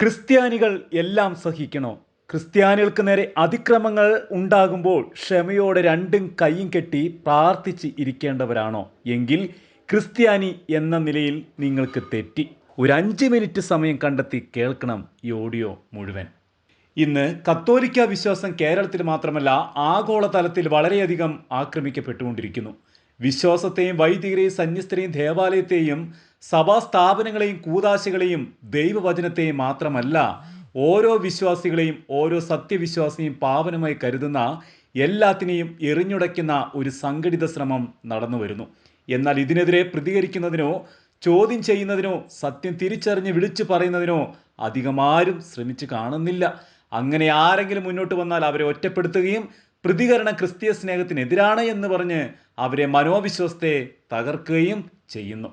ക്രിസ്ത്യാനികൾ എല്ലാം സഹിക്കണോ? ക്രിസ്ത്യാനികൾക്ക് നേരെ അതിക്രമങ്ങൾ ഉണ്ടാകുമ്പോൾ ക്ഷമയോടെ രണ്ടും കൈയും കെട്ടി പ്രാർത്ഥിച്ച് ഇരിക്കേണ്ടവരാണോ? എങ്കിൽ ക്രിസ്ത്യാനി എന്ന നിലയിൽ നിങ്ങൾക്ക് തെറ്റി. ഒരു അഞ്ച് മിനിറ്റ് സമയം കണ്ടെത്തി കേൾക്കണം ഈ ഓഡിയോ മുഴുവൻ. ഇന്ന് കത്തോലിക്ക വിശ്വാസം കേരളത്തിൽ മാത്രമല്ല ആഗോളതലത്തിൽ വളരെയധികം ആക്രമിക്കപ്പെട്ടുകൊണ്ടിരിക്കുന്നു. വിശ്വാസത്തെയും വൈദികരെയും സന്യസ്തരെയും ദേവാലയത്തെയും സഭാ സ്ഥാപനങ്ങളെയും കൂതാശകളെയും ദൈവവചനത്തെയും മാത്രമല്ല ഓരോ വിശ്വാസികളെയും ഓരോ സത്യവിശ്വാസിയും പാവനമായി കരുതുന്ന എല്ലാത്തിനെയും എറിഞ്ഞുടയ്ക്കുന്ന ഒരു സംഘടിത ശ്രമം നടന്നു വരുന്നു. എന്നാൽ ഇതിനെതിരെ പ്രതികരിക്കുന്നതിനോ ചോദ്യം ചെയ്യുന്നതിനോ സത്യം തിരിച്ചറിഞ്ഞ് വിളിച്ചു പറയുന്നതിനോ അധികമാരും ശ്രമിച്ചു കാണുന്നില്ല. അങ്ങനെ ആരെങ്കിലും മുന്നോട്ട് വന്നാൽ അവരെ ഒറ്റപ്പെടുത്തുകയും പ്രതികരണം ക്രിസ്തീയ സ്നേഹത്തിനെതിരാണ് എന്ന് പറഞ്ഞ് അവരെ മനോവിശ്വാസത്തെ തകർക്കുകയും ചെയ്യുന്നു.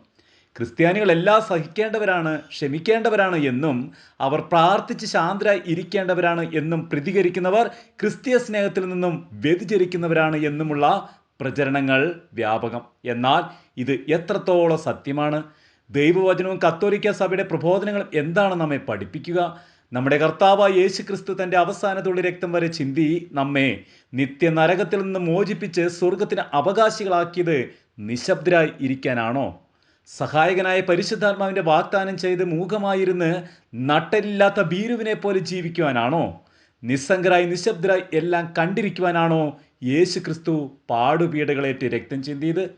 ക്രിസ്ത്യാനികൾ എല്ലാം സഹിക്കേണ്ടവരാണ് ക്ഷമിക്കേണ്ടവരാണ് എന്നും അവർ പ്രാർത്ഥിച്ച് ശാന്തരായി ഇരിക്കേണ്ടവരാണ് എന്നും പ്രതികരിക്കുന്നവർ ക്രിസ്തീയ സ്നേഹത്തിൽ നിന്നും വ്യതിചരിക്കുന്നവരാണ് എന്നുമുള്ള പ്രചരണങ്ങൾ വ്യാപകം. എന്നാൽ ഇത് എത്രത്തോളം സത്യമാണ്? ദൈവവചനവും കത്തോലിക്ക സഭയുടെ പ്രബോധനങ്ങളും എന്താണ് നമ്മെ പഠിപ്പിക്കുക? നമ്മുടെ കർത്താവ് യേശു ക്രിസ്തു തന്റെ അവസാനത്തുള്ള രക്തം വരെ ചിന്തി നമ്മെ നിത്യ നരകത്തിൽ നിന്ന് മോചിപ്പിച്ച് സ്വർഗത്തിന് അവകാശികളാക്കിയത് നിശബ്ദരായി ഇരിക്കാനാണോ? സഹായകനായ പരിശുദ്ധാത്മാവിന്റെ വാഗ്ദാനം ചെയ്ത് മൂകമായിരുന്ന് നട്ടലില്ലാത്ത ഭീരുവിനെ പോലെ ജീവിക്കുവാനാണോ? നിസ്സംഗരായി നിശബ്ദരായി എല്ലാം കണ്ടിരിക്കുവാനാണോ യേശു ക്രിസ്തു പാടുപീടകളേറ്റ് രക്തം ചിന്തിയത്?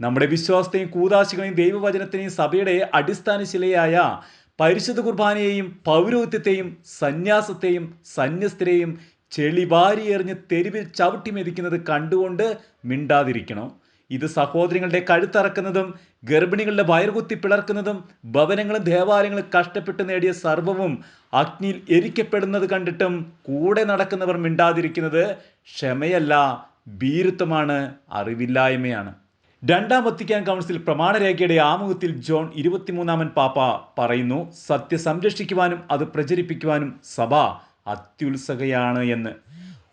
നമ്മുടെ വിശ്വാസത്തെയും കൂതാശികളെയും ദൈവവചനത്തിനെയും സഭയുടെ അടിസ്ഥാന ശിലയായ പരിശുദ്ധ കുർബാനയെയും പൗരോഹിത്യത്തെയും സന്യാസത്തെയും സന്യസ്തരെയും ചെളിവാരി എറിഞ്ഞ് തെരുവിൽ ചവിട്ടി മെതിക്കുന്നത് കണ്ടുകൊണ്ട് മിണ്ടാതിരിക്കണം? ഇത് സഹോദരങ്ങളുടെ കഴുത്തറക്കുന്നതും ഗർഭിണികളുടെ വയറുകുത്തി പിളർക്കുന്നതും ഭവനങ്ങളും ദേവാലയങ്ങളും കഷ്ടപ്പെട്ട് നേടിയ സർവവും അഗ്നിയിൽ എരിക്കപ്പെടുന്നത് കണ്ടിട്ടും കൂടെ നടക്കുന്നവർ മിണ്ടാതിരിക്കുന്നത് ക്ഷമയല്ല ഭീരുത്വമാണ് അറിവില്ലായ്മയാണ്. രണ്ടാം വത്തിക്കാൻ കൗൺസിൽ പ്രമാണരേഖയുടെ ആമുഖത്തിൽ ജോൺ ഇരുപത്തിമൂന്നാമൻ പാപ്പ പറയുന്നു സത്യ സംരക്ഷിക്കുവാനും അത് പ്രചരിപ്പിക്കുവാനും സഭ അത്യുത്സകയാണ് എന്ന്.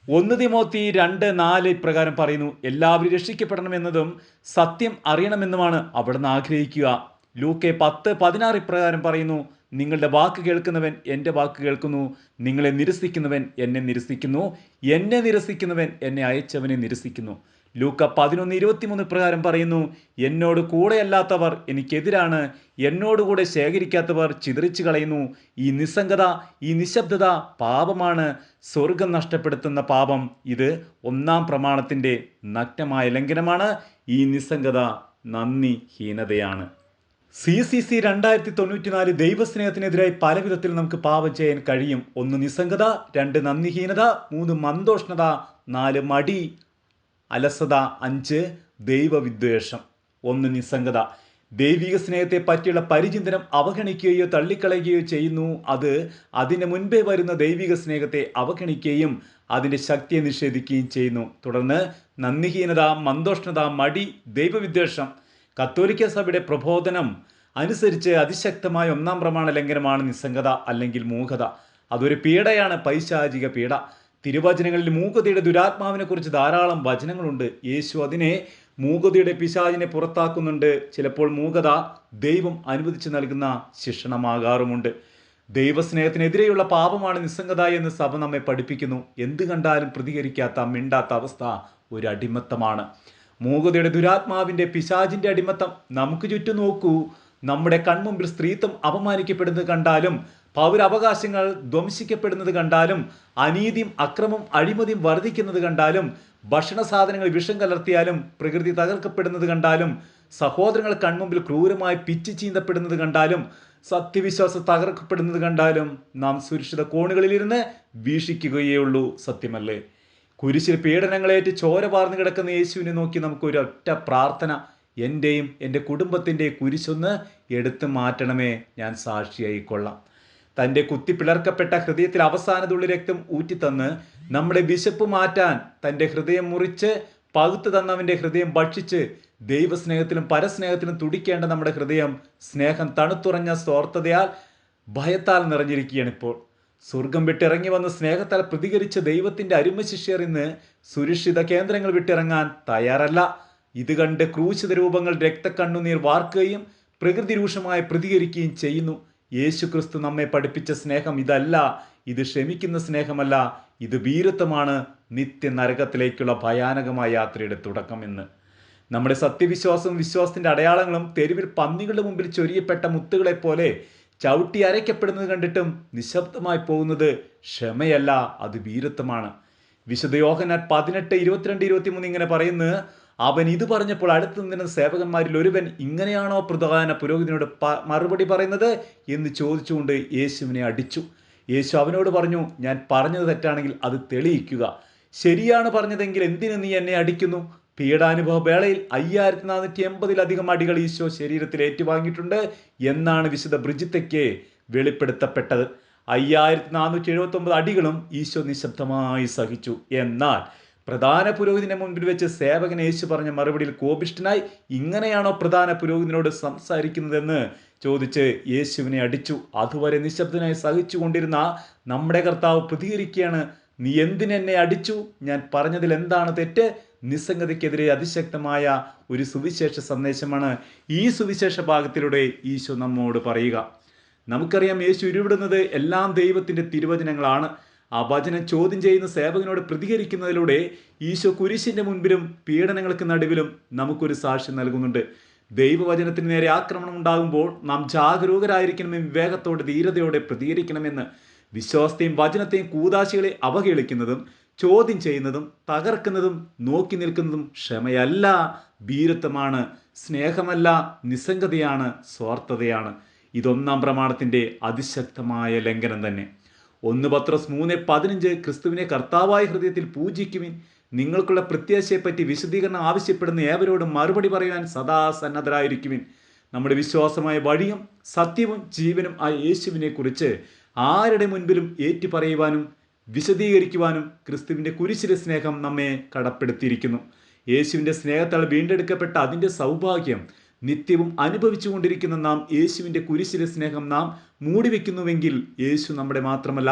ഒന്ന് തിമോത്തി രണ്ട് നാല് ഇപ്രകാരം പറയുന്നു എല്ലാവരും രക്ഷിക്കപ്പെടണമെന്നതും സത്യം അറിയണമെന്നുമാണ് അവിടുന്ന് ആഗ്രഹിക്കുക. ലൂക്കെ പത്ത് പതിനാറ് ഇപ്രകാരം പറയുന്നു നിങ്ങളുടെ വാക്ക് കേൾക്കുന്നവൻ എന്റെ വാക്ക് കേൾക്കുന്നു നിങ്ങളെ നിരസിക്കുന്നവൻ എന്നെ നിരസിക്കുന്നു എന്നെ നിരസിക്കുന്നവൻ എന്നെ അയച്ചവനെ നിരസിക്കുന്നു. ലൂക്ക പതിനൊന്ന് ഇരുപത്തിമൂന്ന് പ്രകാരം പറയുന്നു എന്നോട് കൂടെയല്ലാത്തവർ എനിക്കെതിരാണ്. എന്നോടുകൂടെ ശേഖരിക്കാത്തവർ ചിതറിച്ചു കളയുന്നു. ഈ നിസ്സംഗത ഈ നിശബ്ദത പാപമാണ്. സ്വർഗം നഷ്ടപ്പെടുത്തുന്ന പാപം ഇത് ഒന്നാം പ്രമാണത്തിന്റെ നഗ്നമായ ലംഘനമാണ്. ഈ നിസ്സംഗത നന്ദി ഹീനതയാണ്. സി സി സി രണ്ടായിരത്തി തൊണ്ണൂറ്റിനാല് ദൈവസ്നേഹത്തിനെതിരായി പല വിധത്തിൽ നമുക്ക് പാപം ചെയ്യാൻ കഴിയും. ഒന്ന് നിസ്സംഗത രണ്ട് നന്ദിഹീനത മൂന്ന് മന്ദോഷ്ണത നാല് മടി. അലസത അഞ്ച് ദൈവവിദ്വേഷം. ഒന്ന് നിസ്സംഗത. ദൈവിക സ്നേഹത്തെ പറ്റിയുള്ള പരിചിന്തനം അവഗണിക്കുകയോ തള്ളിക്കളയുകയോ ചെയ്യുന്നു. അത് അതിന് മുൻപേ വരുന്ന ദൈവിക സ്നേഹത്തെ അവഗണിക്കുകയും അതിന്റെ ശക്തിയെ നിഷേധിക്കുകയും ചെയ്യുന്നു. തുടർന്ന് നന്ദിഹീനത മന്ദോഷ്ണത മടി ദൈവവിദ്വേഷം. കത്തോലിക്ക സഭയുടെ പ്രബോധനം അനുസരിച്ച് അതിശക്തമായ ഒന്നാം പ്രമാണ ലംഘനമാണ് നിസ്സംഗത അല്ലെങ്കിൽ മൂഹത അതൊരു പീഡയാണ് പൈശാചിക പീഡ. തിരുവചനങ്ങളിൽ മൂകതയുടെ ദുരാത്മാവിനെ കുറിച്ച് ധാരാളം വചനങ്ങളുണ്ട്. യേശു അതിനെ മൂകതയുടെ പിശാചിനെ പുറത്താക്കുന്നുണ്ട്. ചിലപ്പോൾ മൂകത ദൈവം അനുവദിച്ചു നൽകുന്ന ശിക്ഷണമാകാറുമുണ്ട്. ദൈവസ്നേഹത്തിനെതിരെയുള്ള പാപമാണ് നിസ്സംഗത എന്ന് സഭ നമ്മെ പഠിപ്പിക്കുന്നു. എന്ത് കണ്ടാലും പ്രതികരിക്കാത്ത മിണ്ടാത്ത അവസ്ഥ ഒരു അടിമത്തമാണ് മൂകതയുടെ ദുരാത്മാവിന്റെ പിശാചിന്റെ അടിമത്തം നമുക്ക് ചുറ്റും നോക്കൂ. നമ്മുടെ കൺമുമ്പിൽ സ്ത്രീത്വം അപമാനിക്കപ്പെടുന്നത് കണ്ടാലും പൗരാവകാശങ്ങൾ ധ്വംസിക്കപ്പെടുന്നത് കണ്ടാലും അനീതിയും അക്രമം അഴിമതിയും വർദ്ധിക്കുന്നത് കണ്ടാലും ഭക്ഷണ സാധനങ്ങൾ വിഷം കലർത്തിയാലും പ്രകൃതി തകർക്കപ്പെടുന്നത് കണ്ടാലും സഹോദരങ്ങൾ കൺമുമ്പിൽ ക്രൂരമായി പിച്ചു ചീന്തപ്പെടുന്നത് കണ്ടാലും സത്യവിശ്വാസം തകർക്കപ്പെടുന്നത് കണ്ടാലും നാം സുരക്ഷിത കോണുകളിലിരുന്ന് വീക്ഷിക്കുകയേ ഉള്ളൂ സത്യമല്ലേ? കുരിശിൽ പീഡനങ്ങളേറ്റ് ചോര പാർന്നു കിടക്കുന്ന യേശുവിനെ നോക്കി നമുക്ക് ഒരൊറ്റ പ്രാർത്ഥന. എന്റെയും എന്റെ കുടുംബത്തിന്റെ കുരിശൊന്ന് എടുത്തു മാറ്റണമേ ഞാൻ സാക്ഷിയായി കൊള്ളാം. തന്റെ കുത്തി പിളർക്കപ്പെട്ട ഹൃദയത്തിൽ അവസാനതുള്ളി രക്തം ഊറ്റിത്തന്ന് നമ്മുടെ വിശപ്പ് മാറ്റാൻ തന്റെ ഹൃദയം മുറിച്ച് പകുത്തു തന്നവന്റെ ഹൃദയം ഭക്ഷിച്ച് ദൈവസ്നേഹത്തിലും പരസ്നേഹത്തിലും തുടിക്കേണ്ട നമ്മുടെ ഹൃദയം സ്നേഹം തണുത്തുറഞ്ഞ സ്വാർത്ഥതയാൽ ഭയത്താൽ നിറഞ്ഞിരിക്കുകയാണ് ഇപ്പോൾ. സ്വർഗം വിട്ടിറങ്ങി വന്ന് സ്നേഹത്താൽ പ്രതികരിച്ച ദൈവത്തിന്റെ അരുമ ശിഷ്യർ ഇന്ന് സുരക്ഷിത കേന്ദ്രങ്ങൾ വിട്ടിറങ്ങാൻ തയ്യാറല്ല. ഇത് കണ്ട് ക്രൂശിത രൂപങ്ങൾ രക്തക്കണ്ണുനീർ വാർക്കുകയും പ്രകൃതി രൂക്ഷമായി പ്രതികരിക്കുകയും ചെയ്യുന്നു. യേശുക്രിസ്തു നമ്മെ പഠിപ്പിച്ച സ്നേഹം ഇതല്ല. ഇത് ക്ഷമിക്കുന്ന സ്നേഹമല്ല. ഇത് വീരത്വമാണ് നിത്യ നരകത്തിലേക്കുള്ള ഭയാനകമായ യാത്രയുടെ തുടക്കമെന്ന്. നമ്മുടെ സത്യവിശ്വാസവും വിശ്വാസത്തിന്റെ അടയാളങ്ങളും തെരുവിൽ പന്നികളുടെ മുമ്പിൽ ചൊരിയപ്പെട്ട മുത്തുകളെ പോലെ ചവിട്ടി അരയ്ക്കപ്പെടുന്നത് കണ്ടിട്ടും നിശബ്ദമായി പോകുന്നത് ക്ഷമയല്ല അത് വീരത്വമാണ് വിശുദ്ധ യോഹനാൻ പതിനെട്ട് ഇരുപത്തിരണ്ട് ഇരുപത്തിമൂന്ന് ഇങ്ങനെ പറയുന്നു അവൻ ഇത് പറഞ്ഞപ്പോൾ അടുത്ത് നിന്നിരുന്ന സേവകന്മാരിൽ ഒരുവൻ ഇങ്ങനെയാണോ പ്രധാന പുരോഹിതനോട് മറുപടി പറയുന്നത് എന്ന് ചോദിച്ചുകൊണ്ട് യേശുവിനെ അടിച്ചു. യേശു അവനോട് പറഞ്ഞു ഞാൻ പറഞ്ഞത് തെറ്റാണെങ്കിൽ അത് തെളിയിക്കുക. ശരിയാണ് പറഞ്ഞതെങ്കിൽ എന്തിനു നീ എന്നെ അടിക്കുന്നു? പീഡാനുഭവ വേളയിൽ അയ്യായിരത്തി നാനൂറ്റി എൺപതിലധികം അടികൾ ഈശോ ശരീരത്തിൽ ഏറ്റുവാങ്ങിയിട്ടുണ്ട് എന്നാണ് വിശുദ്ധ ബ്രിജിത്തയ്ക്ക് വെളിപ്പെടുത്തപ്പെട്ടത്. അയ്യായിരത്തി നാനൂറ്റി എഴുപത്തി ഒമ്പത് അടികളും ഈശോ നിശബ്ദമായി സഹിച്ചു. എന്നാൽ പ്രധാന പുരോഹിതന്റെ മുൻപിൽ വെച്ച് സേവകൻ യേശു പറഞ്ഞ മറുപടിയിൽ കോപിഷ്ഠനായി ഇങ്ങനെയാണോ പ്രധാന പുരോഹിതനോട് സംസാരിക്കുന്നതെന്ന് ചോദിച്ച് യേശുവിനെ അടിച്ചു. അതുവരെ നിശബ്ദനായി സഹിച്ചുകൊണ്ടിരുന്ന നമ്മുടെ കർത്താവ് പ്രതികരിക്കുകയാണ്. നീ എന്തിനെന്നെ അടിച്ചു? ഞാൻ പറഞ്ഞതിൽ എന്താണ് തെറ്റ്? നിസ്സംഗതയ്ക്കെതിരെ അതിശക്തമായ ഒരു സുവിശേഷ സന്ദേശമാണ് ഈ സുവിശേഷ ഭാഗത്തിലൂടെ ഈശോ നമ്മോട് പറയുക. നമുക്കറിയാം യേശു ഉരുവിടുന്നത് എല്ലാം ദൈവത്തിന്റെ തിരുവചനങ്ങളാണ്. ആ വചനം ചോദ്യം ചെയ്യുന്ന സേവകനോട് പ്രതികരിക്കുന്നതിലൂടെ ഈശോ കുരിശിന്റെ മുൻപിലും പീഡനങ്ങൾക്ക് നടുവിലും നമുക്കൊരു സാക്ഷ്യം നൽകുന്നുണ്ട്. ദൈവവചനത്തിന് നേരെ ആക്രമണം ഉണ്ടാകുമ്പോൾ നാം ജാഗരൂകരായിരിക്കണമെന്ന് വിവേകത്തോടെ ധീരതയോടെ പ്രതികരിക്കണമെന്ന് വിശ്വാസത്തെയും വചനത്തെയും കൂതാശികളെ അവഹേളിക്കുന്നതും ചോദ്യം ചെയ്യുന്നതും തകർക്കുന്നതും നോക്കി നിൽക്കുന്നതും ക്ഷമയല്ല ഭീരത്വമാണ് സ്നേഹമല്ല നിസ്സംഗതയാണ് സ്വാർത്ഥതയാണ്. ഇതൊന്നാം പ്രമാണത്തിന്റെ അതിശക്തമായ ലംഘനം തന്നെ. ഒന്ന് പത്രസ് മൂന്ന് പതിനഞ്ച് ക്രിസ്തുവിനെ കർത്താവായ ഹൃദയത്തിൽ പൂജിക്കുവിൻ. നിങ്ങൾക്കുള്ള പ്രത്യാശയെപ്പറ്റി വിശദീകരണം ആവശ്യപ്പെടുന്ന ഏവരോടും മറുപടി പറയുവാൻ സദാ സന്നദ്ധരായിരിക്കുവിൻ. നമ്മുടെ വിശ്വാസമായ വഴിയും സത്യവും ജീവനും ആ യേശുവിനെ കുറിച്ച് ആരുടെ മുൻപിലും ഏറ്റുപറയുവാനും വിശദീകരിക്കുവാനും ക്രിസ്തുവിന്റെ കുരിശിലെ സ്നേഹം നമ്മെ കടപ്പെടുത്തിയിരിക്കുന്നു. യേശുവിന്റെ സ്നേഹത്താൽ വീണ്ടെടുക്കപ്പെട്ട അതിന്റെ സൗഭാഗ്യം നിത്യവും അനുഭവിച്ചു കൊണ്ടിരിക്കുന്ന നാം യേശുവിന്റെ കുരിശിലെ സ്നേഹം നാം മൂടിവെക്കുന്നുവെങ്കിൽ യേശു നമ്മുടെ മാത്രമല്ല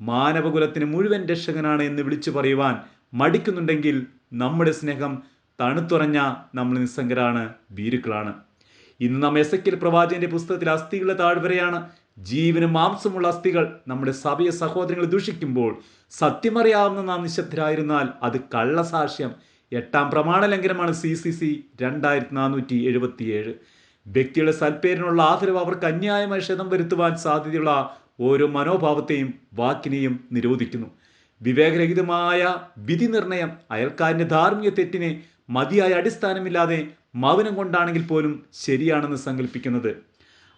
മാനവകുലത്തിന് മുഴുവൻ രക്ഷകനാണ് എന്ന് വിളിച്ചു പറയുവാൻ മടിക്കുന്നുണ്ടെങ്കിൽ നമ്മുടെ സ്നേഹം തണുത്തുറഞ്ഞ നമ്മൾ നിസ്സംഗരാണ് ഭീരുക്കളാണ്. ഇന്ന് നാം എസക്കിൽ പ്രവാചകന്റെ പുസ്തകത്തിൽ അസ്ഥികളുടെ താഴ്വരയാണ് ജീവനും മാംസമുള്ള അസ്ഥികൾ നമ്മുടെ സഭയ സഹോദരങ്ങളെ ദൂഷിക്കുമ്പോൾ സത്യമറിയാവുന്ന നാം നിശബ്ദരായിരുന്നാൽ അത് കള്ളസാക്ഷ്യം എട്ടാം പ്രമാണ ലംഘനമാണ് സി സി സി രണ്ടായിരത്തി നാനൂറ്റി എഴുപത്തിയേഴ് വ്യക്തിയുടെ സൽപ്പേരിനുള്ള ആദരവ് അവർക്ക് അന്യായമായ ക്ഷതം വരുത്തുവാൻ സാധ്യതയുള്ള ഓരോ മനോഭാവത്തെയും വാക്കിനെയും നിരോധിക്കുന്നു. വിവേകരഹിതമായ വിധി നിർണയം അയൽക്കാരന്റെ ധാർമ്മിക തെറ്റിനെ മതിയായ അടിസ്ഥാനമില്ലാതെ മൗനം കൊണ്ടാണെങ്കിൽ പോലും ശരിയാണെന്ന് സങ്കല്പിക്കുന്നത്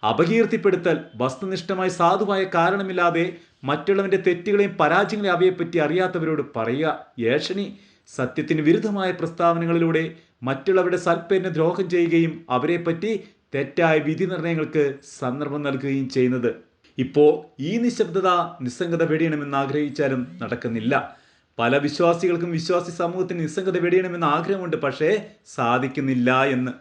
അപകീർത്തിപ്പെടുത്തൽ വസ്തുനിഷ്ഠമായ സാധുവായ കാരണമില്ലാതെ മറ്റുള്ളവന്റെ തെറ്റുകളെയും പരാജയങ്ങളെയും അവയെപ്പറ്റി അറിയാത്തവരോട് പറയുക ഏഷണി സത്യത്തിന് വിരുദ്ധമായ പ്രസ്താവനകളിലൂടെ മറ്റുള്ളവരുടെ സൽപ്പേരിനെ ദ്രോഹം ചെയ്യുകയും അവരെപ്പറ്റി തെറ്റായ വിധി നിർണയങ്ങൾക്ക് സന്ദർഭം നൽകുകയും ചെയ്യുന്നത്. ഇപ്പോൾ ഈ നിശബ്ദത നിസ്സംഗത വെടിയണമെന്ന് ആഗ്രഹിച്ചാലും നടക്കുന്നില്ല. പല വിശ്വാസികൾക്കും വിശ്വാസി സമൂഹത്തിന് നിസ്സംഗത വെടിയണമെന്ന് ആഗ്രഹമുണ്ട് പക്ഷേ സാധിക്കുന്നില്ല എന്ന്.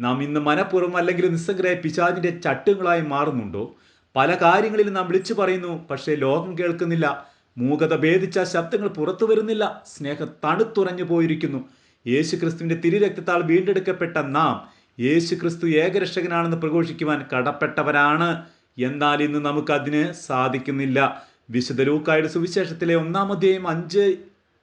നാം ഇന്ന് മനഃപൂർവം അല്ലെങ്കിൽ നിസ്സംഗരായ പിശാചിന്റെ ചട്ടുകളായി മാറുന്നുണ്ടോ? പല കാര്യങ്ങളിലും നാം വിളിച്ചു പറയുന്നു പക്ഷേ ലോകം കേൾക്കുന്നില്ല. മൂകത ഭേദിച്ച ശബ്ദങ്ങൾ പുറത്തു വരുന്നില്ല. സ്നേഹം തണുത്തുറഞ്ഞു പോയിരിക്കുന്നു. യേശു ക്രിസ്തുവിന്റെ തിരുരക്തത്താൽ വീണ്ടെടുക്കപ്പെട്ട നാം യേശു ക്രിസ്തു ഏകരക്ഷകനാണെന്ന് പ്രഘോഷിക്കുവാൻ കടപ്പെട്ടവരാണ്. എന്നാൽ ഇന്ന് നമുക്കതിന് സാധിക്കുന്നില്ല. വിശുദ്ധ ലൂക്കായുടെ സുവിശേഷത്തിലെ ഒന്നാം അധ്യായം അഞ്ച്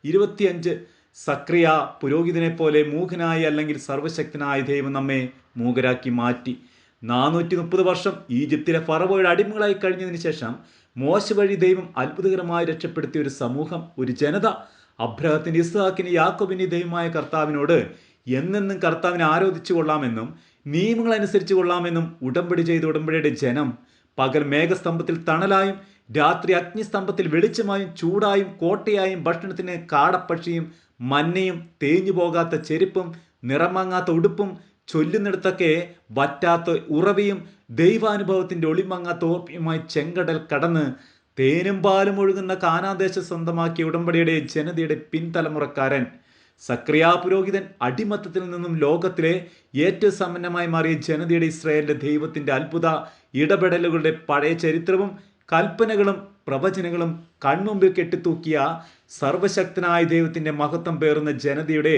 ഇരുപത്തിയഞ്ച്. സക്രിയ പുരോഹിതനെ പോലെ മൂകനായി അല്ലെങ്കിൽ സർവശക്തനായ ദൈവം നമ്മെ മൂകരാക്കി മാറ്റി. നാനൂറ്റി മുപ്പത് വർഷം ഈജിപ്തിലെ ഫറവോയുടെ അടിമകളായി കഴിഞ്ഞതിന് ശേഷം മോശ വഴി ദൈവം അത്ഭുതകരമായി രക്ഷപ്പെടുത്തിയ ഒരു സമൂഹം ഒരു ജനത. അബ്രഹത്തിന് ഇസ്ഹാക്കിന് യാക്കോബിന് ദൈവമായ കർത്താവിനോട് എന്നെന്നും കർത്താവിനെ ആരോധിച്ചു കൊള്ളാമെന്നും നിയമങ്ങൾ അനുസരിച്ച് കൊള്ളാമെന്നും ഉടമ്പടി ചെയ്ത ഉടമ്പടിയുടെ ജനം പകൽ മേഘസ്തംഭത്തിൽ തണലായും രാത്രി അഗ്നിസ്തംഭത്തിൽ വെളിച്ചമായും ചൂടായും കോട്ടയായും ഭക്ഷണത്തിന് കാടപ്പക്ഷിയും മഞ്ഞയും തേഞ്ഞു പോകാത്ത ചെരുപ്പും നിറമങ്ങാത്ത ഉടുപ്പും ചൊല്ലുന്നിടത്തൊക്കെ വറ്റാത്ത ഉറവയും ദൈവാനുഭവത്തിന്റെ ഒളിമങ്ങാത്ത ഓർമ്മയുമായി ചെങ്കടൽ കടന്ന് തേനും പാലും ഒഴുകുന്ന കാനാദേശം സ്വന്തമാക്കിയ ഉടമ്പടിയുടെ ജനതയുടെ പിൻതലമുറക്കാരൻ സക്രിയാ പുരോഹിതൻ അടിമത്തത്തിൽ നിന്നും ലോകത്തിലെ ഏറ്റവും സമ്പന്നമായി മാറിയ ജനതയുടെ ഇസ്രായേലിന്റെ ദൈവത്തിന്റെ അത്ഭുത ഇടപെടലുകളുടെ പഴയ ചരിത്രവും കൽപ്പനകളും പ്രവചനങ്ങളും കൺമുമ്പിൽ കെട്ടിത്തൂക്കിയ സർവശക്തനായ ദൈവത്തിന്റെ മഹത്വം പേറുന്ന ജനതയുടെ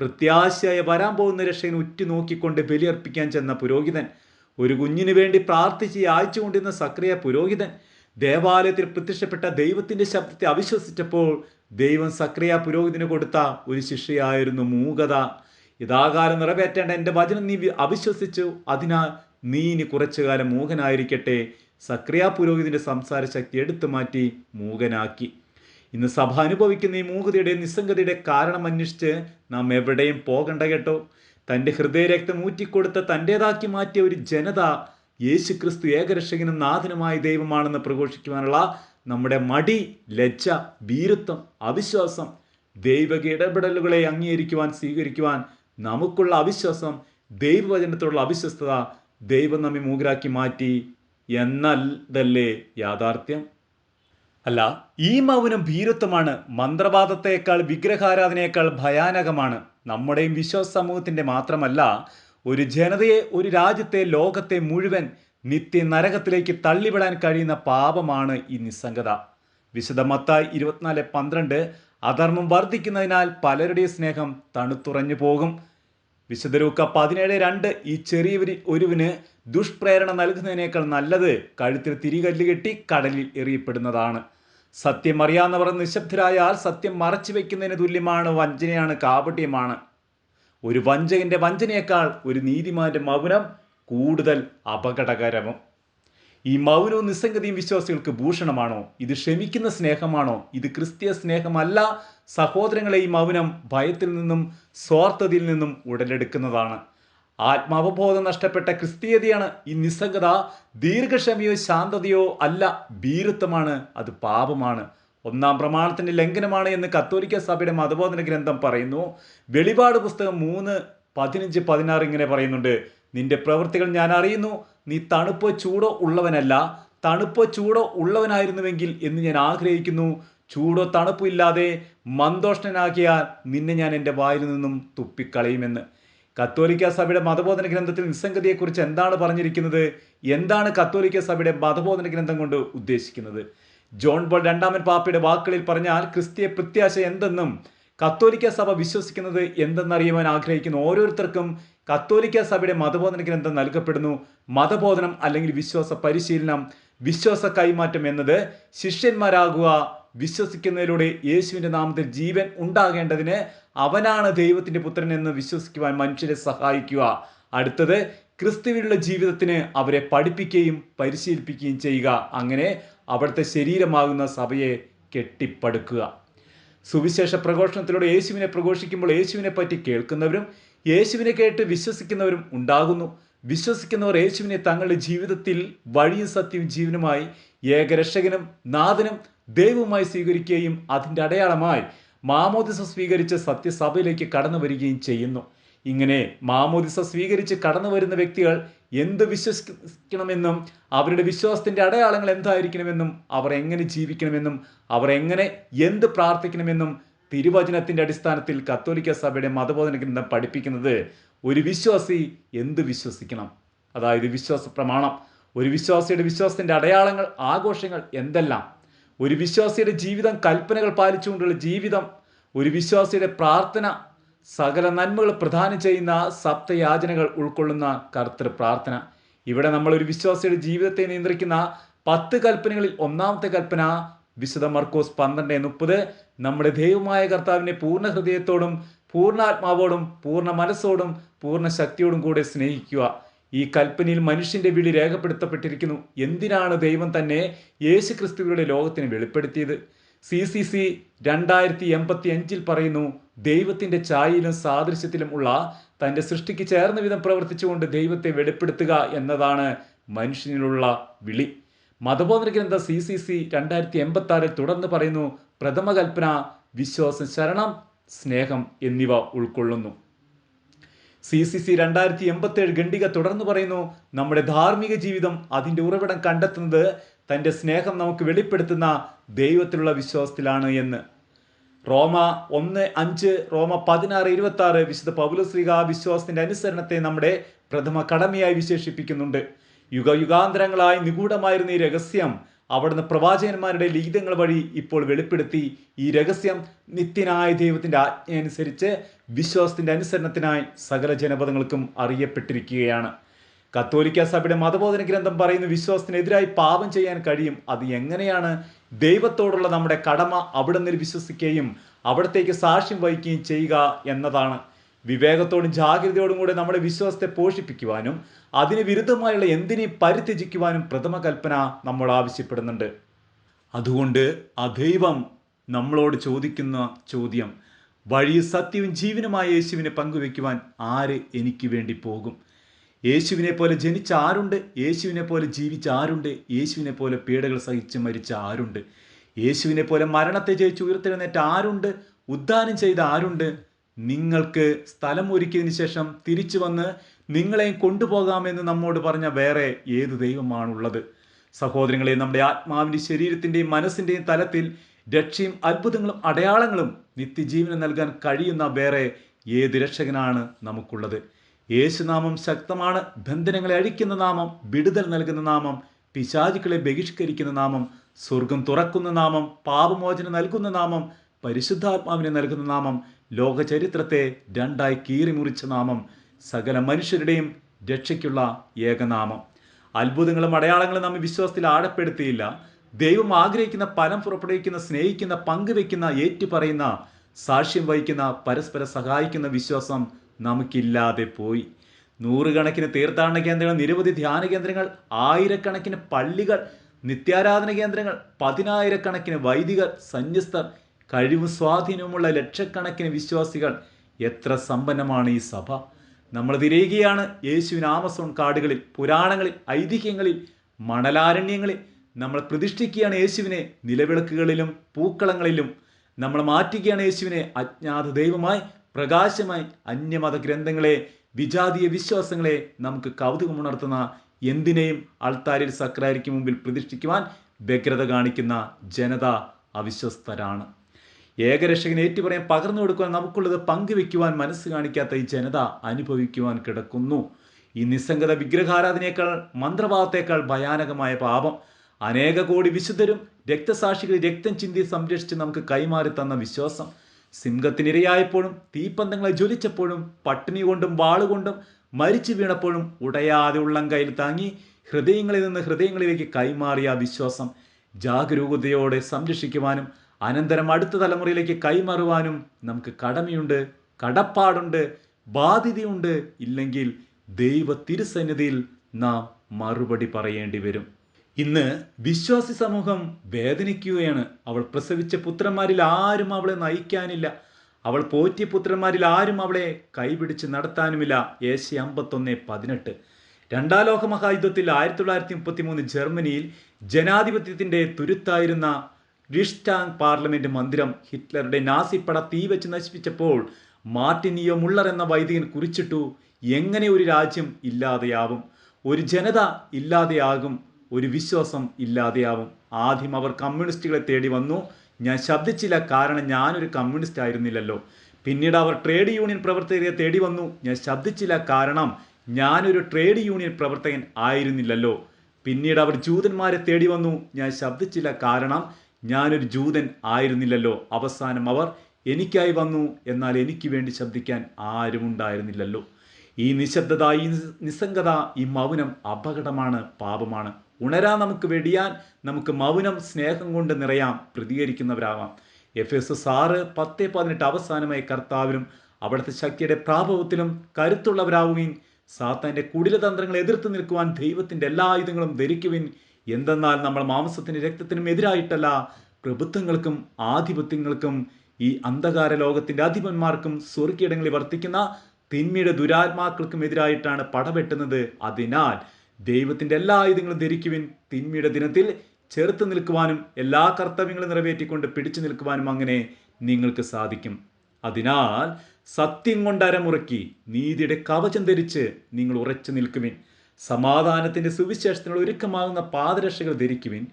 പ്രത്യാശയായി വരാൻ പോകുന്ന രക്ഷകൻ ഉറ്റുനോക്കിക്കൊണ്ട് ബലിയർപ്പിക്കാൻ ചെന്ന പുരോഹിതൻ ഒരു കുഞ്ഞിനു വേണ്ടി പ്രാർത്ഥിച്ച് യാചിച്ചുകൊണ്ടിരുന്ന സക്രിയ പുരോഹിതൻ ദേവാലയത്തിൽ പ്രത്യക്ഷപ്പെട്ട ദൈവത്തിന്റെ ശബ്ദത്തെ അവിശ്വസിച്ചപ്പോൾ ദൈവം സക്രിയ പുരോഹിതന് കൊടുത്ത ഒരു ശിക്ഷയായിരുന്നു മൂകത. യഥാകാലം നിറവേറ്റേണ്ട എന്റെ വചനം നീ അവിശ്വസിച്ചു. അതിനാൽ നീ ഇനി കുറച്ചു കാലം മൂകനായിരിക്കട്ടെ. സക്രിയ പുരോഹിതന്റെ സംസാര ശക്തി എടുത്തു മാറ്റി മൂകനാക്കി. ഇന്ന് സഭ അനുഭവിക്കുന്ന ഈ മൂകതയുടെ നിസ്സംഗതയുടെ കാരണം അന്വേഷിച്ച് നാം എവിടെയും പോകണ്ട കേട്ടോ. തന്റെ ഹൃദയരക്തം ഊറ്റിക്കൊടുത്ത തന്റേതാക്കി മാറ്റിയ ഒരു ജനത യേശു ക്രിസ്തു ഏകരക്ഷകനും നാഥനുമായ ദൈവമാണെന്ന് പ്രഘോഷിക്കുവാനുള്ള നമ്മുടെ മടി ലജ്ജ ഭീരുത്വം അവിശ്വാസം ദൈവക ഇടപെടലുകളെ അംഗീകരിക്കുവാൻ സ്വീകരിക്കുവാൻ നമുക്കുള്ള അവിശ്വാസം ദൈവവചനത്തോടുള്ള അവിശ്വസ്തത ദൈവം നമ്മെ മൂകരാക്കി മാറ്റി എന്നതല്ലേ യാഥാർത്ഥ്യം. അല്ല ഈ മൗനം ഭീരുത്വമാണ് മന്ത്രവാദത്തെക്കാൾ വിഗ്രഹാരാധനയേക്കാൾ ഭയാനകമാണ്. നമ്മുടെയും വിശ്വാസ സമൂഹത്തിന്റെ മാത്രമല്ല ഒരു ജനതയെ ഒരു രാജ്യത്തെ ലോകത്തെ മുഴുവൻ നിത്യ നരകത്തിലേക്ക് തള്ളിവിടാൻ കഴിയുന്ന പാപമാണ് ഈ നിസ്സംഗത. വിശദമത്തായി മത്തായി ഇരുപത്തിനാല് പന്ത്രണ്ട് അധർമ്മം വർദ്ധിക്കുന്നതിനാൽ പലരുടെയും സ്നേഹം തണുത്തുറഞ്ഞു പോകും വിശുദ്ധ ലൂക്ക പതിനേഴ് രണ്ട് ഈ ചെറിയ ഒരുവിന് ദുഷ്പ്രേരണ നൽകുന്നതിനേക്കാൾ നല്ലത് കഴുത്തിൽ തിരികല്ല് കെട്ടി കടലിൽ എറിയപ്പെടുന്നതാണ്. സത്യം അറിയാവുന്നവർ നിശബ്ദരായാൽ സത്യം മറച്ചു വയ്ക്കുന്നതിന് തുല്യമാണ് വഞ്ചനയാണ് കാപട്യമാണ്. ഒരു വഞ്ചകന്റെ വഞ്ചനയേക്കാൾ ഒരു നീതിമാന്റെ മൗനം കൂടുതൽ അപകടകരവും. ഈ മൗനവും നിസ്സംഗതിയും വിശ്വാസികൾക്ക് ഭൂഷണമാണോ? ഇത് ക്ഷമിക്കുന്ന സ്നേഹമാണോ? ഇത് ക്രിസ്തീയ സ്നേഹമല്ല. സഹോദരങ്ങളെ ഈ മൗനം ഭയത്തിൽ നിന്നും സ്വാർത്ഥതയിൽ നിന്നും ഉടലെടുക്കുന്നതാണ്. ആത്മാവബോധം നഷ്ടപ്പെട്ട ക്രിസ്തീയതയാണ് ഈ നിസ്സംഗത. ദീർഘക്ഷമയോ ശാന്തതയോ അല്ല. ഭീരുത്വമാണ്. അത് പാപമാണ്. ഒന്നാം പ്രമാണത്തിന്റെ ലംഘനമാണ് എന്ന് കത്തോലിക്ക സഭയുടെ മതബോധന ഗ്രന്ഥം പറയുന്നു. വെളിപാട് പുസ്തകം മൂന്ന് പതിനഞ്ച് പതിനാറ് ഇങ്ങനെ പറയുന്നുണ്ട്. നിന്റെ പ്രവൃത്തികൾ ഞാൻ അറിയുന്നു. നീ തണുപ്പോ ചൂടോ ഉള്ളവനല്ല തണുപ്പോ ചൂടോ ഉള്ളവനായിരുന്നുവെങ്കിൽ എന്ന് ഞാൻ ആഗ്രഹിക്കുന്നു. ചൂടോ തണുപ്പോ ഇല്ലാതെ മന്ദോഷ്ണനാക്കിയാൽ നിന്നെ ഞാൻ എന്റെ വായിൽ നിന്നും തുപ്പിക്കളയുമെന്ന്. കത്തോലിക്ക സഭയുടെ മതബോധന ഗ്രന്ഥത്തിൽ നിസ്സംഗതിയെക്കുറിച്ച് എന്താണ് പറഞ്ഞിരിക്കുന്നത്? എന്താണ് കത്തോലിക്ക സഭയുടെ മതബോധന ഗ്രന്ഥം കൊണ്ട് ഉദ്ദേശിക്കുന്നത്? ജോൺ ബോൾ രണ്ടാമൻ പാപ്പയുടെ വാക്കുകളിൽ പറഞ്ഞാൽ ക്രിസ്തീയ പ്രത്യാശ എന്തെന്നും കത്തോലിക്ക സഭ വിശ്വസിക്കുന്നത് എന്തെന്നറിയുവാൻ ആഗ്രഹിക്കുന്ന ഓരോരുത്തർക്കും കത്തോലിക്ക സഭയുടെ മതബോധന ഗ്രന്ഥം നൽകപ്പെടുന്നു? മതബോധനം അല്ലെങ്കിൽ വിശ്വാസ പരിശീലനം വിശ്വാസ കൈമാറ്റം എന്നത് ശിഷ്യന്മാരാകുക വിശ്വസിക്കുന്നതിലൂടെ യേശുവിന്റെ നാമത്തിൽ ജീവൻ ഉണ്ടാകേണ്ടതിന് അവനാണ് ദൈവത്തിന്റെ പുത്രൻ എന്ന് വിശ്വസിക്കുവാൻ മനുഷ്യരെ സഹായിക്കുക. അടുത്തത് ക്രിസ്തുവിനുള്ള ജീവിതത്തിന് അവരെ പഠിപ്പിക്കുകയും പരിശീലിപ്പിക്കുകയും ചെയ്യുക. അങ്ങനെ അവിടുത്തെ ശരീരമാകുന്ന സഭയെ കെട്ടിപ്പടുക്കുക. സുവിശേഷ പ്രഘോഷണത്തിലൂടെ യേശുവിനെ പ്രഘോഷിക്കുമ്പോൾ യേശുവിനെ പറ്റി കേൾക്കുന്നവരും യേശുവിനെ കേട്ട് വിശ്വസിക്കുന്നവരും ഉണ്ടാകുന്നു. വിശ്വസിക്കുന്നവർ യേശുവിനെ തങ്ങളുടെ ജീവിതത്തിൽ വഴിയും സത്യവും ജീവനുമായി ഏകരക്ഷകനും നാഥനും ദൈവവുമായി സ്വീകരിക്കുകയും അതിന്റെ അടയാളമായി മാമോദിസ സ്വീകരിച്ച് സത്യസഭയിലേക്ക് കടന്നു വരികയും ചെയ്യുന്നു. ഇങ്ങനെ മാമോദിസ സ്വീകരിച്ച് കടന്നു വരുന്ന വ്യക്തികൾ എന്ത് വിശ്വസിക്കണമെന്നും അവരുടെ വിശ്വാസത്തിന്റെ അടയാളങ്ങൾ എന്തായിരിക്കണമെന്നും അവർ എങ്ങനെ ജീവിക്കണമെന്നും അവർ എങ്ങനെ എന്ത് പ്രാർത്ഥിക്കണമെന്നും തിരുവചനത്തിന്റെ അടിസ്ഥാനത്തിൽ കത്തോലിക്ക സഭയുടെ മതബോധന ഗ്രന്ഥം പഠിപ്പിക്കുന്നത് ഒരു വിശ്വാസി എന്ത് വിശ്വസിക്കണം? അതായത് വിശ്വാസ പ്രമാണം. ഒരു വിശ്വാസിയുടെ വിശ്വാസത്തിന്റെ അടയാളങ്ങൾ ആഘോഷങ്ങൾ എന്തെല്ലാം? ഒരു വിശ്വാസിയുടെ ജീവിതം കൽപ്പനകൾ പാലിച്ചുകൊണ്ടുള്ള ജീവിതം ഒരു വിശ്വാസിയുടെ പ്രാർത്ഥന സകല നന്മകൾ പ്രദാനം ചെയ്യുന്ന സപ്തയാചനകൾ ഉൾക്കൊള്ളുന്ന കർത്തൃ പ്രാർത്ഥന. ഇവിടെ നമ്മൾ ഒരു വിശ്വാസിയുടെ ജീവിതത്തെ നിയന്ത്രിക്കുന്ന പത്ത് കൽപ്പനകളിൽ ഒന്നാമത്തെ കൽപ്പന വിശുദ്ധ മർക്കോസ് പന്ത്രണ്ട് മുപ്പത്. നമ്മുടെ ദൈവമായ കർത്താവിനെ പൂർണ ഹൃദയത്തോടും പൂർണ ആത്മാവോടും പൂർണ മനസ്സോടും പൂർണ ശക്തിയോടും കൂടെ സ്നേഹിക്കുക. ഈ കൽപ്പനയിൽ മനുഷ്യന്റെ വിളി രേഖപ്പെടുത്തപ്പെട്ടിരിക്കുന്നു. എന്തിനാണ് ദൈവം തന്നെ യേശു ക്രിസ്തുവിയുടെ ലോകത്തിന് വെളിപ്പെടുത്തിയത്? സി സി സി രണ്ടായിരത്തി എൺപത്തി അഞ്ചിൽ പറയുന്നു ദൈവത്തിന്റെ ഛായയിലും സാദൃശ്യത്തിലും ഉള്ള തന്റെ സൃഷ്ടിക്ക് ചേർന്ന വിധം പ്രവർത്തിച്ചുകൊണ്ട് ദൈവത്തെ വെളിപ്പെടുത്തുക എന്നതാണ് മനുഷ്യനിലുള്ള വിളി. മതബോധന ഗ്രന്ഥ സി സി സി രണ്ടായിരത്തി എൺപത്തി ആറിൽ തുടർന്ന് പറയുന്നു പ്രഥമകൽപ്പന വിശ്വാസം ശരണം സ്നേഹം എന്നിവ ഉൾക്കൊള്ളുന്നു. സി സി സി രണ്ടായിരത്തി എൺപത്തി ഏഴ് ഖണ്ഡിക തുടർന്ന് പറയുന്നു നമ്മുടെ ധാർമ്മിക ജീവിതം അതിന്റെ ഉറവിടം കണ്ടെത്തുന്നത് തന്റെ സ്നേഹം നമുക്ക് വെളിപ്പെടുത്തുന്ന ദൈവത്തിലുള്ള വിശ്വാസത്തിലാണ് എന്ന്. റോമ ഒന്ന് അഞ്ച് റോമ പതിനാറ് ഇരുപത്തി ആറ് വിശുദ്ധ പൗലശ്രീക വിശ്വാസത്തിന്റെ അനുസരണത്തെ നമ്മുടെ പ്രഥമ കടമയായി വിശേഷിപ്പിക്കുന്നുണ്ട്. യുഗയുഗാന്തരങ്ങളായി നിഗൂഢമായിരുന്ന ഈ രഹസ്യം അവിടുന്ന് പ്രവാചകന്മാരുടെ ലിഖിതങ്ങൾ വഴി ഇപ്പോൾ വെളിപ്പെടുത്തി. ഈ രഹസ്യം നിത്യനായ ദൈവത്തിന്റെ ആജ്ഞയനുസരിച്ച് വിശ്വാസത്തിന്റെ അനുസരണത്തിനായി സകല ജനപദങ്ങൾക്കും അറിയപ്പെട്ടിരിക്കുകയാണ്. കത്തോലിക്ക സഭയുടെ മതബോധന ഗ്രന്ഥം പറയുന്ന വിശ്വാസത്തിനെതിരായി പാപം ചെയ്യാൻ കഴിയും. അത് എങ്ങനെയാണ്? ദൈവത്തോടുള്ള നമ്മുടെ കടമ അവിടെ നിന്ന് വിശ്വസിക്കുകയും അവിടത്തേക്ക് സാക്ഷ്യം വഹിക്കുകയും ചെയ്യുക എന്നതാണ്. വിവേകത്തോടും ജാഗ്രതയോടും കൂടെ നമ്മുടെ വിശ്വാസത്തെ പോഷിപ്പിക്കുവാനും അതിന് വിരുദ്ധമായുള്ള എന്തിനേയും പരിത്യജിക്കുവാനും പ്രഥമ കൽപ്പന നമ്മൾ ആവശ്യപ്പെടുന്നുണ്ട്. അതുകൊണ്ട് ആ ദൈവം നമ്മളോട് ചോദിക്കുന്ന ചോദ്യം വഴി സത്യവും ജീവനുമായ യേശുവിനെ പങ്കുവെക്കുവാൻ ആര് എനിക്ക് വേണ്ടി പോകും? യേശുവിനെ പോലെ ജനിച്ച ആരുണ്ട്? യേശുവിനെ പോലെ ജീവിച്ച ആരുണ്ട്? യേശുവിനെ പോലെ പീഡകൾ സഹിച്ച് മരിച്ച ആരുണ്ട്? യേശുവിനെ പോലെ മരണത്തെ ജയിച്ച് ഉയർത്തെഴുന്നേറ്റ ആരുണ്ട്? ഉദ്ധാനം ചെയ്ത ആരുണ്ട്? നിങ്ങൾക്ക് സ്ഥലം ഒരുക്കിയതിന് ശേഷം തിരിച്ചു വന്ന് നിങ്ങളെയും കൊണ്ടുപോകാമെന്ന് നമ്മോട് പറഞ്ഞ വേറെ ഏത് ദൈവമാണുള്ളത്? സഹോദരങ്ങളെ നമ്മുടെ ആത്മാവിന്റെ ശരീരത്തിന്റെയും മനസ്സിന്റെയും തലത്തിൽ രക്ഷയും അത്ഭുതങ്ങളും അടയാളങ്ങളും നിത്യജീവനം നൽകാൻ കഴിയുന്ന വേറെ ഏത് രക്ഷകനാണ് നമുക്കുള്ളത്? യേശുനാമം ശക്തമാണ്. ബന്ധനങ്ങളെ അഴിക്കുന്ന നാമം വിടുതൽ നൽകുന്ന നാമം പിശാചുക്കളെ ബഹിഷ്കരിക്കുന്ന നാമം സ്വർഗം തുറക്കുന്ന നാമം പാപമോചനം നൽകുന്ന നാമം പരിശുദ്ധാത്മാവിനെ നൽകുന്ന നാമം ലോക ചരിത്രത്തെ രണ്ടായി കീറിമുറിച്ച നാമം സകല മനുഷ്യരുടെയും രക്ഷയ്ക്കുള്ള ഏകനാമം. അത്ഭുതങ്ങളും അടയാളങ്ങളും നമ്മെ വിശ്വാസത്തിൽ ആഴപ്പെടുത്തിയില്ല. ദൈവം ആഗ്രഹിക്കുന്ന ഫലം പുറപ്പെടുവിക്കുന്ന സ്നേഹിക്കുന്ന പങ്കുവെക്കുന്ന ഏറ്റുപറയുന്ന സാക്ഷ്യം വഹിക്കുന്ന പരസ്പരം സഹായിക്കുന്ന വിശ്വാസം നമുക്കില്ലാതെ പോയി. നൂറുകണക്കിന് തീർത്ഥാടന കേന്ദ്രങ്ങൾ നിരവധി ധ്യാന കേന്ദ്രങ്ങൾ ആയിരക്കണക്കിന് പള്ളികൾ നിത്യാരാധന കേന്ദ്രങ്ങൾ പതിനായിരക്കണക്കിന് വൈദികർ സന്യസ്തർ കഴിവും സ്വാധീനമുള്ള ലക്ഷക്കണക്കിന് വിശ്വാസികൾ എത്ര സമ്പന്നമാണ് ഈ സഭ. നമ്മൾ തിരയുകയാണ് യേശുവിന് ആമസോൺ കാടുകളിൽ പുരാണങ്ങളിൽ ഐതിഹ്യങ്ങളിൽ മണലാരണ്യങ്ങളിൽ. നമ്മൾ പ്രതിഷ്ഠിക്കുകയാണ് യേശുവിനെ നിലവിളക്കുകളിലും പൂക്കളങ്ങളിലും. നമ്മൾ മാറ്റുകയാണ് യേശുവിനെ അജ്ഞാത ദൈവമായി പ്രകാശമായി അന്യമത ഗ്രന്ഥങ്ങളെ വിജാതീയ വിശ്വാസങ്ങളെ നമുക്ക് കൗതുകമുണർത്തുന്ന എന്തിനേയും ആൾത്താരിൽ സക്രാരിക്ക് മുമ്പിൽ പ്രതിഷ്ഠിക്കുവാൻ വ്യഗ്രത കാണിക്കുന്ന ജനത അവിശ്വസ്തരാണ്. ഏകരക്ഷകനെ ഏറ്റുപറയാൻ പകർന്നു കൊടുക്കുവാൻ നമുക്കുള്ളത് പങ്കുവെക്കുവാൻ മനസ്സ് കാണിക്കാത്ത ഈ ജനത അനുഭവിക്കുവാൻ കിടക്കുന്നു. ഈ നിസ്സംഗത വിഗ്രഹാരാധനയേക്കാൾ മന്ത്രവാദത്തേക്കാൾ ഭയാനകമായ പാപം. അനേക കോടി വിശുദ്ധരും രക്തസാക്ഷികൾ രക്തം ചിന്തി സംരക്ഷിച്ച് നമുക്ക് കൈമാറി തന്ന വിശ്വാസം. സിംഹത്തിനിരയായപ്പോഴും തീപ്പന്തങ്ങളെ ജ്വലിച്ചപ്പോഴും പട്ടിണി കൊണ്ടും വാളുകൊണ്ടും മരിച്ചു വീണപ്പോഴും ഉടയാതെ ഉള്ളം കയ്യിൽ താങ്ങി ഹൃദയങ്ങളിൽ നിന്ന് ഹൃദയങ്ങളിലേക്ക് കൈമാറിയ വിശ്വാസം ജാഗരൂകതയോടെ സംരക്ഷിക്കുവാനും അനന്തരം അടുത്ത തലമുറയിലേക്ക് കൈമാറുവാനും നമുക്ക് കടമയുണ്ട് കടപ്പാടുണ്ട് ബാധ്യതയുണ്ട്. ഇല്ലെങ്കിൽ ദൈവ തിരുസന്നിധിയിൽ നാം മറുപടി പറയേണ്ടി വരും. ഇന്ന് വിശ്വാസി സമൂഹം വേദനിക്കുകയാണ്. അവൾ പ്രസവിച്ച പുത്രന്മാരിൽ ആരും അവളെ നയിക്കാനില്ല. അവൾ പോറ്റിയ പുത്രന്മാരിൽ ആരും അവളെ കൈപിടിച്ച് നടത്താനുമില്ല. ഏശി അമ്പത്തൊന്ന് പതിനെട്ട്. രണ്ടാം ലോക മഹായുദ്ധത്തിൽ ആയിരത്തി തൊള്ളായിരത്തി മുപ്പത്തി മൂന്ന് ജർമ്മനിയിൽ ജനാധിപത്യത്തിന്റെ തുരുത്തായിരുന്ന റിഷ്ടാങ് പാർലമെന്റ് മന്ദിരം ഹിറ്റ്ലറുടെ നാസിപ്പട തീ വെച്ച് നശിപ്പിച്ചപ്പോൾ മാർട്ടിനിയോ മുള്ളർ എന്ന വൈദികൻ കുറിച്ചിട്ടു എങ്ങനെ ഒരു രാജ്യം ഇല്ലാതെയാവും? ഒരു ജനത ഇല്ലാതെയാകും? ഒരു വിശ്വാസം ഇല്ലാതെയാവും? ആദ്യം അവർ കമ്മ്യൂണിസ്റ്റുകളെ തേടി വന്നു. ഞാൻ ശബ്ദിച്ചില്ല കാരണം ഞാനൊരു കമ്മ്യൂണിസ്റ്റ് ആയിരുന്നില്ലല്ലോ. പിന്നീട് അവർ ട്രേഡ് യൂണിയൻ പ്രവർത്തകരെ തേടി വന്നു. ഞാൻ ശബ്ദിച്ചില്ല കാരണം ഞാനൊരു ട്രേഡ് യൂണിയൻ പ്രവർത്തകൻ ആയിരുന്നില്ലല്ലോ. പിന്നീട് അവർ ജൂതന്മാരെ തേടി വന്നു. ഞാൻ ശബ്ദിച്ചില്ല കാരണം ഞാനൊരു ജൂതൻ ആയിരുന്നില്ലല്ലോ. അവസാനം അവർ എനിക്കായി വന്നു. എന്നാൽ എനിക്ക് വേണ്ടി ശബ്ദിക്കാൻ ആരും ഉണ്ടായിരുന്നില്ലല്ലോ. ഈ നിശബ്ദത ഈ നിസ്സംഗത ഈ മൗനം അപകടമാണ് പാപമാണ്. ഉണരാ നമുക്ക് വെടിയാൻ നമുക്ക് മൗനം സ്നേഹം കൊണ്ട് നിറയാം പ്രതികരിക്കുന്നവരാവാം. എഫ് എസ് എസ് ആറ് പത്ത് പതിനെട്ട് അവസാനമായി കർത്താവിലും അവിടുത്തെ ശക്തിയുടെ പ്രാഭവത്തിലും കരുത്തുള്ളവരാവുകയും സാത്താന്റെ കുടിലതന്ത്രങ്ങൾ എതിർത്ത് നിൽക്കുവാൻ ദൈവത്തിന്റെ എല്ലാ ആയുധങ്ങളും ധരിക്കുവിൻ എന്തെന്നാൽ നമ്മൾ മാംസത്തിനും രക്തത്തിനും എതിരായിട്ടല്ല പ്രഭുത്വങ്ങൾക്കും ആധിപത്യങ്ങൾക്കും ഈ അന്ധകാര ലോകത്തിന്റെ അധിപന്മാർക്കും സ്വർഗീയടങ്ങളിൽ വർത്തിക്കുന്ന തിന്മയുടെ ദുരാത്മാക്കൾക്കും എതിരായിട്ടാണ് പടവെട്ടുന്നത്. അതിനാൽ ദൈവത്തിന്റെ എല്ലാ ആയുധങ്ങളും ധരിക്കുവിൻ തിന്മയുടെ ദിനത്തിൽ ചെറുത്ത് നിൽക്കുവാനും എല്ലാ കർത്തവ്യങ്ങളും നിറവേറ്റിക്കൊണ്ട് പിടിച്ചു നിൽക്കുവാനും അങ്ങനെ നിങ്ങൾക്ക് സാധിക്കും. അതിനാൽ സത്യം കൊണ്ട് അരമുറക്കി നീതിയുടെ കവചം ധരിച്ച് നിങ്ങൾ ഉറച്ചു നിൽക്കുവിൻ. സമാധാനത്തിന്റെ സുവിശേഷത്തിനുള്ള ഒരുക്കമാകുന്ന പാദരക്ഷകൾ ധരിക്കുവിൻ.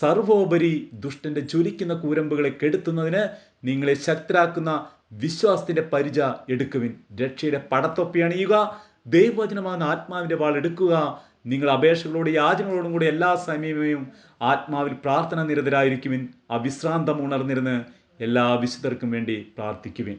സർവോപരി ദുഷ്ടന്റെ ചുരിക്കുന്ന കൂരമ്പുകളെ കെടുത്തുന്നതിന് നിങ്ങളെ ശക്തരാക്കുന്ന വിശ്വാസത്തിന്റെ പരിച എടുക്കുവിൻ. രക്ഷയുടെ പടത്തൊപ്പി അണിയുക. ദൈവവചനമാകുന്ന ആത്മാവിന്റെ വാൾ എടുക്കുക. നിങ്ങൾ അപേക്ഷകളോട് യാചനകളോടും കൂടി എല്ലാ സമയവും ആത്മാവിൽ പ്രാർത്ഥന നിരതരായിരിക്കുവിൻ. അവിശ്രാന്തം ഉണർന്നിരുന്ന് എല്ലാ വിശുദ്ധർക്കും വേണ്ടി പ്രാർത്ഥിക്കുവിൻ.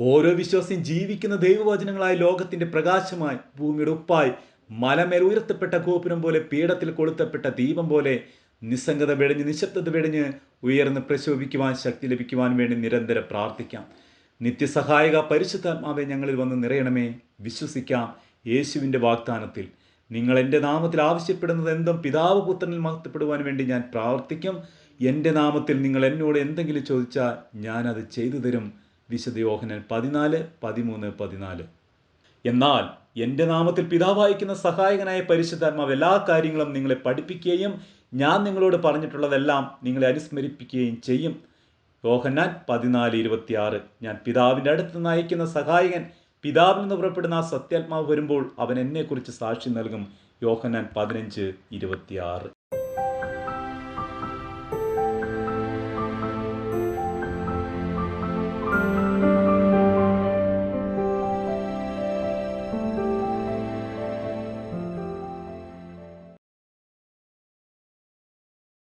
ഓരോ വിശ്വാസിയും ജീവിക്കുന്ന ദൈവവചനങ്ങളായ ലോകത്തിന്റെ പ്രകാശമായി ഭൂമിയുടെ ഉപ്പായി മലമേൽ ഉയർത്തപ്പെട്ട ഗോപുരം പോലെ പീഠത്തിൽ കൊളുത്തപ്പെട്ട ദീപം പോലെ നിസ്സംഗത വെടിഞ്ഞ് നിശബ്ദത വെടിഞ്ഞ് ഉയർന്ന് പ്രശോഭിക്കുവാൻ ശക്തി ലഭിക്കുവാൻ വേണ്ടി നിരന്തരം പ്രാർത്ഥിക്കാം. നിത്യസഹായക പരിശുദ്ധാത്മാവെ ഞങ്ങളിൽ വന്ന് നിറയണമേ. വിശ്വസിക്കാം യേശുവിന്റെ വാഗ്ദാനത്തിൽ. നിങ്ങൾ എന്റെ നാമത്തിൽ ആവശ്യപ്പെടുന്നത് എന്തും പിതാവ് പുത്രനിൽ മഹത്വപ്പെടുവാൻ വേണ്ടി ഞാൻ പ്രാർത്ഥിക്കും. എന്റെ നാമത്തിൽ നിങ്ങൾ എന്നോട് എന്തെങ്കിലും ചോദിച്ചാൽ ഞാനത് ചെയ്തു തരും. വിശുദ്ധ പതിനാല് പതിമൂന്ന് പതിനാല്. എന്നാൽ എന്റെ നാമത്തിൽ പിതാവായിക്കുന്ന സഹായകനായ പരിശുദ്ധാത്മാവ് എല്ലാ കാര്യങ്ങളും നിങ്ങളെ പഠിപ്പിക്കുകയും ഞാൻ നിങ്ങളോട് പറഞ്ഞിട്ടുള്ളതെല്ലാം നിങ്ങളെ അനുസ്മരിപ്പിക്കുകയും ചെയ്യും. യോഹന്നാൻ പതിനാല് ഇരുപത്തിയാറ്. ഞാൻ പിതാവിന്റെ അടുത്ത് അയക്കുന്ന സഹായകൻ പിതാവിൽ നിന്ന് പുറപ്പെടുന്ന ആ സത്യാത്മാവ് വരുമ്പോൾ അവൻ എന്നെക്കുറിച്ച് സാക്ഷി നൽകും. യോഹന്നാൻ പതിനഞ്ച് ഇരുപത്തിയാറ്.